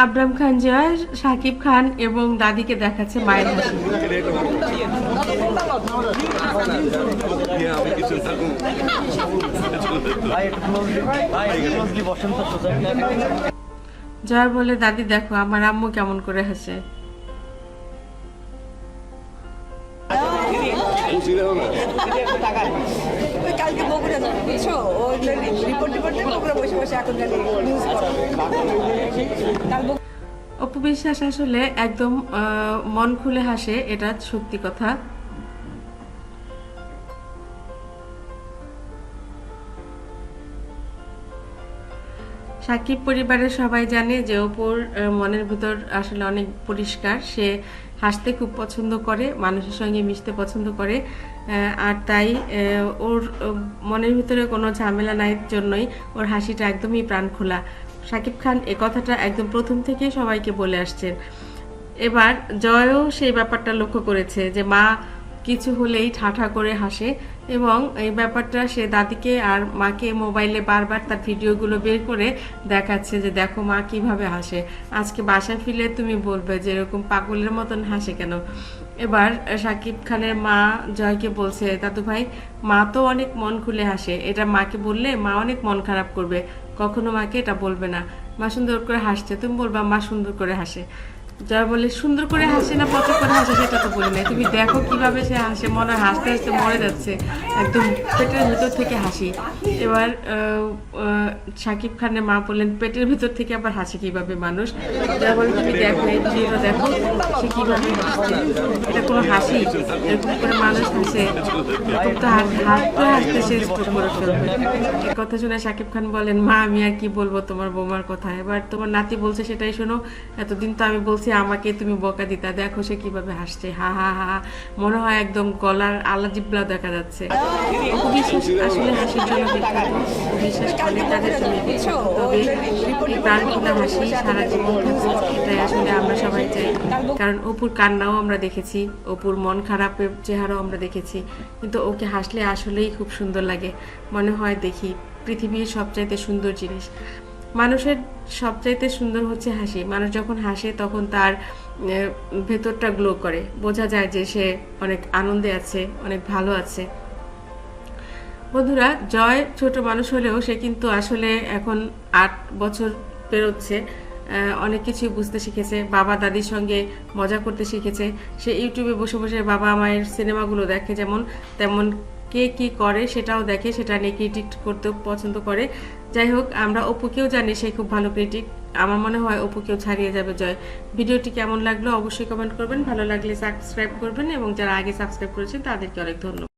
আবরাম খান জয়, সাকিব খান এবং দাদিকে দেখাচ্ছে মায়ের হাসি। জয় বলে, দাদি, দেখো, আমার আম্মু কেমন করে হাসে। কালকে বগুড়া যাবে, বুঝছ? রিপোর্ট বগুড়া বসে বসে এখন নিউজ অপু বিশ্বাস আসলে একদম মন খুলে হাসে, এটা সত্যি কথা। সাকিব পরিবারের সবাই জানে যে অপুর মনের ভিতর আসলে অনেক পরিষ্কার। সে হাসতে খুব পছন্দ করে, মানুষের সঙ্গে মিশতে পছন্দ করে আর তাই ওর মনের ভিতরে কোনো ঝামেলা নাই জন্যই ওর হাসিটা একদমই প্রাণ খোলা। সাকিব খান এ কথাটা একদম প্রথম থেকেই সবাইকে বলে আসছেন। এবার জয়ও সেই ব্যাপারটা লক্ষ্য করেছে যে, মা কিছু হলেই ঠাঠা করে হাসে এবং এই ব্যাপারটা সে দাদিকে আর মাকে মোবাইলে বারবার তার ভিডিওগুলো বের করে দেখাচ্ছে যে, দেখো মা কীভাবে হাসে। আজকে বাসায় ফিরে তুমি বলবে যে, এরকম পাগলের মতন হাসে কেন? এবার সাকিব খানের মা জয়কে বলছে দাদু ভাই মা তো অনেক মন খুলে হাসে। এটা মাকে বললে মা অনেক মন খারাপ করবে। কখনো মাকে এটা বলবে না। মা সুন্দর করে হাসছে। তুমি বলবা, মা সুন্দর করে হাসে। জয় বলে সুন্দর করে হাসে না, পচা করে হাসে সেটা তো বলি নাই। তুমি দেখো কীভাবে সে হাসে, মনে হাসতে হাসতে মরে যাচ্ছে। একদম পেটের ভিতর থেকে হাসি। এবার শাকিব খানের মা বললেন, পেটের ভিতর থেকে আবার হাসে কীভাবে মানুষ? জয় বলে, তুমি দেখো, এই দেখো, সে কীভাবে হাসছে? এটা কোনো হাসি? এরকম করে মানুষ হাসে এরকম তো হাত হাসতে সে স্ট্রোক করে ফেলবে। এই কথা শুনে শাকিব খান বলেন, মা, আমি আর কি বলব তোমার বৌমার কথা এবার তোমার নাতি বলছে সেটাই শোনো, এতদিন তো আমি বলছি আমাকে তুমি বকা দিতা দেখো সে কীভাবে হাসছে হা হা হা। মনে হয় একদম গলার আলা জিবলা দেখা যাচ্ছে। বিশ্বাস আসলে হাসির জন্য বিখ্যাত বিশ্বাস অনেক কাজের জন্য তবে এই হাসি সারা জীবন এটাই আসলে আমরা সবাই চাই। কারণ অপুর কান্নাও আমরা দেখেছি অপুর মন খারাপের চেহারাও আমরা দেখেছি। কিন্তু ওকে হাসলে আসলেই খুব সুন্দর লাগে। মনে হয় দেখি পৃথিবীর সবচাইতে সুন্দর জিনিস। মানুষের সবচাইতে সুন্দর হচ্ছে হাসি। মানুষ যখন হাসে, তখন তার ভেতরটা গ্লো করে। বোঝা যায় যে সে অনেক আনন্দে আছে, অনেক ভালো আছে। বন্ধুরা, জয় ছোট মানুষ হলেও সে কিন্তু আসলে এখন আট বছর পেরোচ্ছে। অনেক কিছুই বুঝতে শিখেছে। বাবা দাদির সঙ্গে মজা করতে শিখেছে। সে ইউটিউবে বসে বসে বাবা মায়ের সিনেমাগুলো দেখে যেমন, তেমন কে কি করে সেটাও দেখে, সেটা নিয়ে ক্রিটিক করতেও পছন্দ করে। যাই হোক, আমরা অপুকেও জানি সে খুব ভালো ক্রিটিক আমার মনে হয় অপুকেও ছাড়িয়ে যাবে জয়। ভিডিওটি কেমন লাগল অবশ্যই কমেন্ট করবেন। ভালো লাগলে সাবস্ক্রাইব করবেন এবং যারা আগে সাবস্ক্রাইব করেছেন তাদেরকে অনেক ধন্যবাদ।